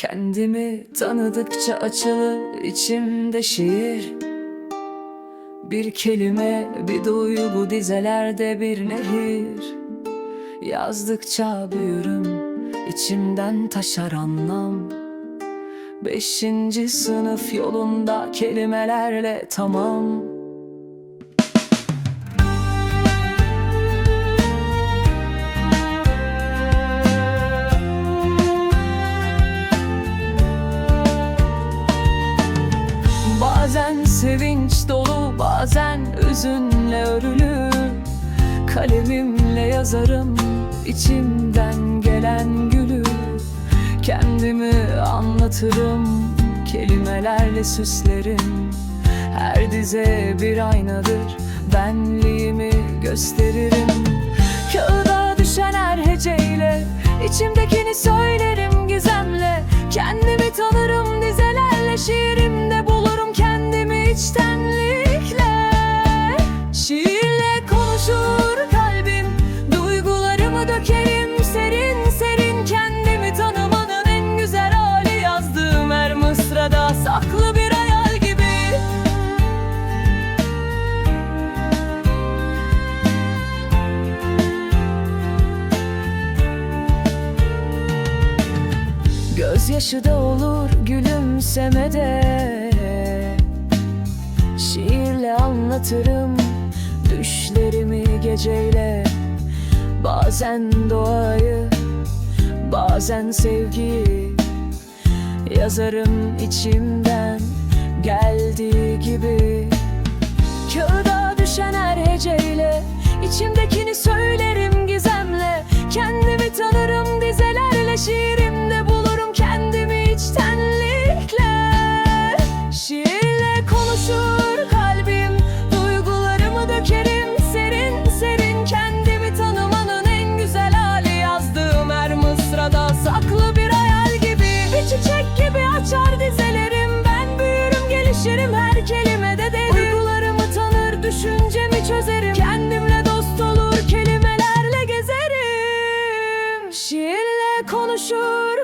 Kendimi tanıdıkça açılır içimde şiir. Bir kelime, bir duygu dizelerde bir nehir. Yazdıkça büyürüm, içimden taşar anlam. Beşinci sınıf yolunda kelimelerle tamam sevinç dolu, bazen hüzünle örülü Kalemimle yazarım içimden gelen gülü. Kendimi anlatırım, kelimelerle süslerim. Her dize bir aynadır, benliğimi gösteririm. Kağıda düşen her heceyle, içimdekini söylerim Gözyaşı da olur gülümsemede. Şiirle anlatırım düşlerimi geceyle. Bazen doğayı, bazen sevgiyi Yazarım içimden geldiği gibi. Kağıda düşen her heceyle içimdekini söylerim gizemle. Kendimi tanırım dizelerle şiir Şiirle konuşur